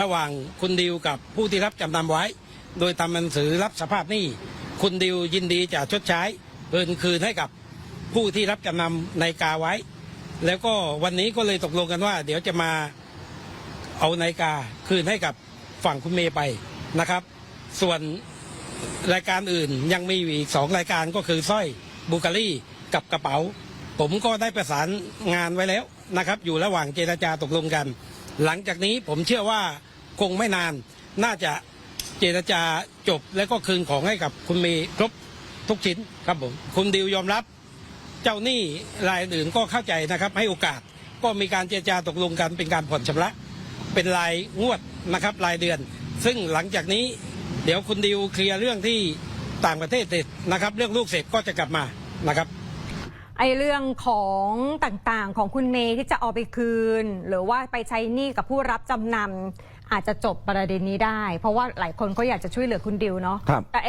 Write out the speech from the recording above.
ระหว่างคุณดิวกับผู้ที่รับจำนำไว้ โดยทำหนังสือรับสภาพหนี้ คุณดิวยินดีจะชดใช้เงินคืนให้กับผู้ที่รับจำนำในกาไว้ แล้วก็วันนี้ก็เลยตกลงกันว่า เดี๋ยวจะมาเอานาฬิกาคืนให้กับฝั่งคุณเมย์ไปนะครับ ส่วนรายการอื่นยังมีอีกสองรายการก็คือสร้อยบูการีกับกระเป๋า ผมก็ได้ประสานงานไว้แล้วนะครับ อยู่ระหว่างเจรจาตกลงกัน หลังจากนี้ผมเชื่อว่า คงไม่นาน น่าจะเจรจาจบแล้วก็คืนของให้กับคุณเมย์ครบทุกชิ้นครับผมคุณดิวยอมรับ เจ้าหนี้รายอื่นก็เข้าใจนะครับ ให้โอกาสก็มีการเจรจาตกลงกันเป็นการผ่อนชำระ เป็นรายงวดนะครับรายเดือน ซึ่งหลังจากนี้ เดี๋ยวคุณดิวเคลียร์เรื่องที่ต่างประเทศเสร็จนะครับ เรื่องลูกเสร็จก็จะกลับมานะครับ ไอเรื่องของต่างๆของคุณเมย์ที่จะเอาไปคืน หรือว่าไปใช้หนี้กับผู้รับจำนำอาจจะจบประเด็นนี้ได้ เพราะว่าหลายคนก็อยากจะช่วยเหลือคุณดิวเนาะครับ แต่ไอ